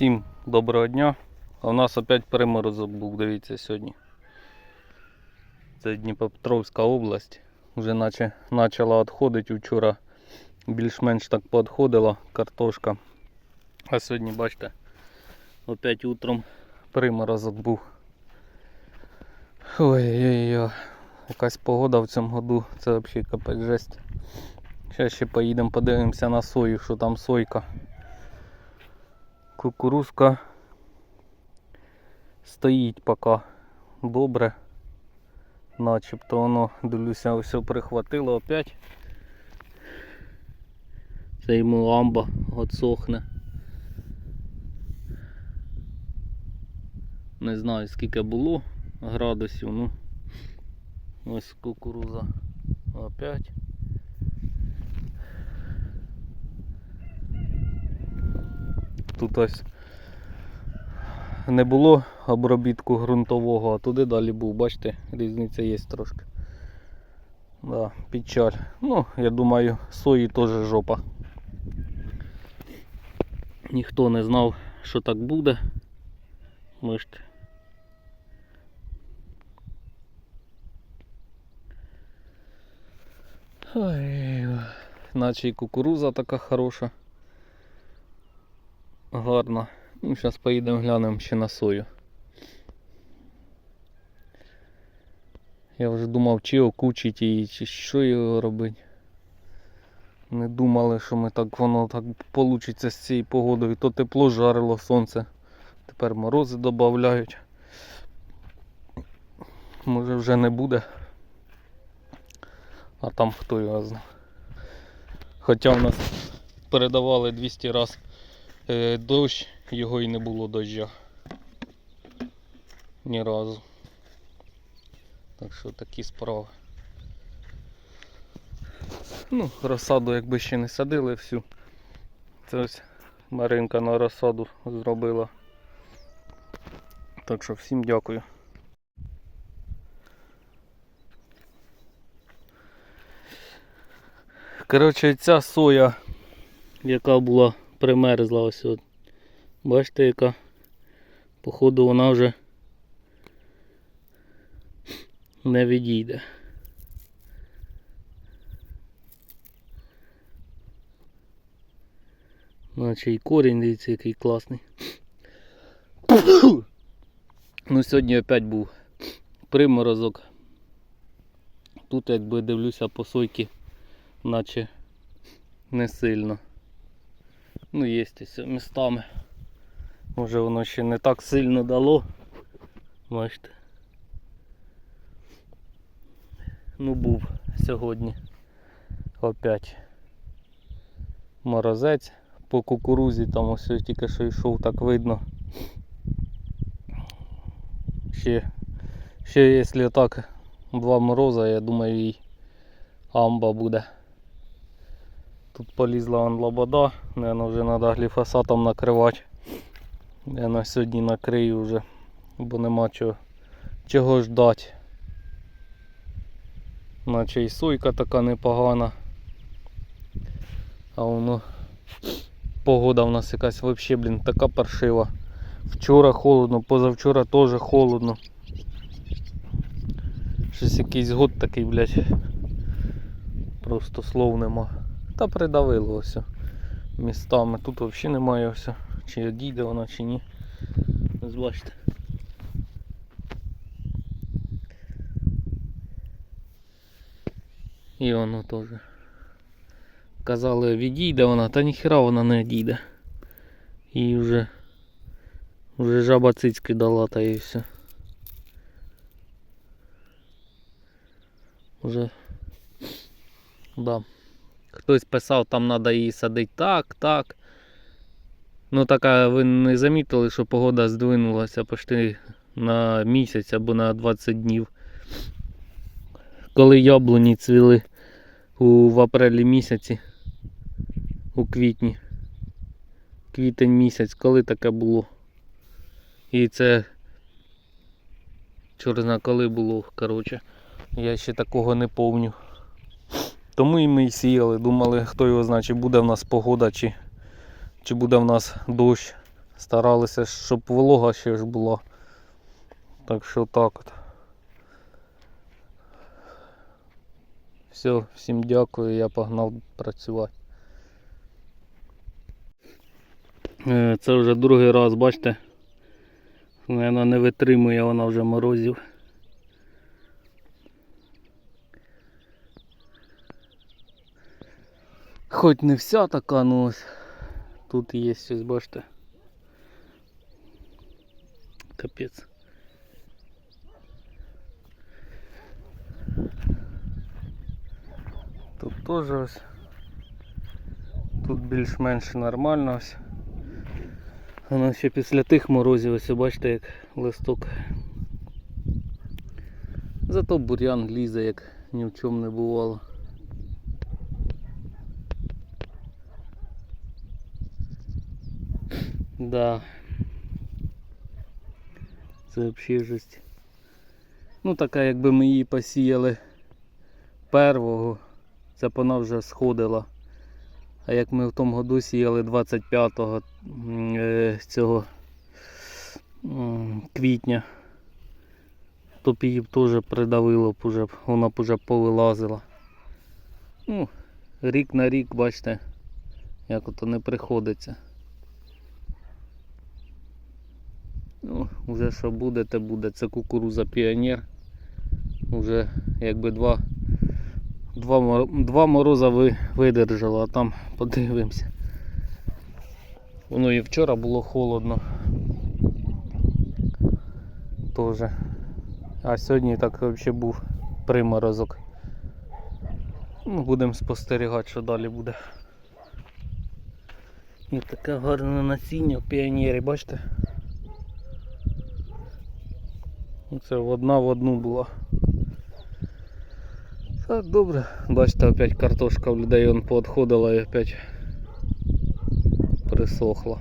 Всім доброго дня. А у нас опять приморозок був, дивіться, сьогодні. Це Дніпропетровська область. Вже наче почала відходити вчора. Більш-менш так поотходила картошка. А сьогодні, бачите, опять утром приморозок був. Ой-ой-ой. Якась погода в цьому году, це взагалі капець жесть. Зараз ще поїдемо подивимося на сою, що там сойка. Кукурузка стоїть поки добре. Начебто воно, дивлюся, все прихватило опять. Це йому ламба отсохне. Не знаю скільки було градусів, ну ось кукуруза опять. Тут ось не було обробітку ґрунтового, а туди далі був, бачите, різниця є трошки. Да, печаль. Ну, я думаю, сої теж жопа. Ніхто не знав, що так буде. Бачите. Ой, наче і кукуруза така хороша. Гарно. Ну, зараз поїдемо глянемо ще на сою. Я вже думав, чи окучить її, чи що його робити. Не думали, що ми так воно так вийде з цією погодою. То тепло жарило сонце. Тепер морози додають. Може вже не буде. А там хто його знає. Хоча в нас передавали 200 разів дощ, його і не було доща. Ні разу. Так що такі справи. Ну, розсаду якби ще не садили всю. Це ось Маринка на розсаду зробила. Так що всім дякую. Коротше, ця соя, яка була примерзла ось от. Бачите, яка походу вона вже не відійде. Наче і корінь, дивіться, який класний. Ну, сьогодні опять був приморозок. Тут якби дивлюся по сойки, наче не сильно. Ну, є містами. Може воно ще не так сильно дало. Бачите. Ну був сьогодні опять морозець по кукурузі, там ось тільки що йшов, так видно. Ще, ще якщо так два мороза, я думаю і амба буде. Тут полізла вон лобода, наверное, вже треба гліфосатом накривати. Я на сьогодні накрию вже, бо нема чого, чого ждати. Наче і сойка така непогана. А воно погода в нас якась взагалі, блін, така паршива. Вчора холодно, позавчора теж холодно. Щось якийсь год такий, блядь. Просто слов нема. Та придавило ось містами. Тут взагалі немає ось. Чи дійде вона, чи ні. Ось бачите. І воно теж. Казали, відійде вона, та ніхера вона не відійде. І вже вже жаба цицьки дала та і все. Уже да. Хтось писав, там треба її садити так, так. Ну така ви не замітили, що погода здвинулася почти на місяць або на 20 днів. Коли яблуні цвіли у, в апрелі місяці, у квітні. Квітень місяць, коли таке було. І це чорт зна коли було, коротше. Я ще такого не помню. Тому і ми і сіяли, думали, хто його знає, чи буде в нас погода, чи, чи буде в нас дощ Старалися, щоб волога ще ж була. Так що так от. Все, всім дякую, я погнав працювати. Е, Це вже другий раз, бачите, вона не витримує, вона вже морозів. Хоч не вся така, ну ось тут є щось, бачите. Капець. Тут теж ось. Тут більш-менш нормально ось. Воно ще після тих морозів, ось бачите, як листок. Зато бур'ян лізе, як ні в чому не бувало. Да. Це взагалі жесть. Ну така якби ми її посіяли первого, це б вона вже сходила. А як ми в тому году сіяли 25 м, е, цього квітня, то б її б теж придавило б вона б уже повилазила. Ну, рік на рік, бачите, як ото не приходиться. Ну, вже що буде, те буде. Це кукуруза піонер. Уже якби два, два, два мороза ви, видержала, а там подивимося. Воно і вчора було холодно. Тоже. А сьогодні так взагалі був приморозок. Ну, будемо спостерігати, що далі буде. І таке гарне насіння в піонері, бачите? Це одна в одну була. Так, добре. Бачите, опять картошка в людей он і опять присохла.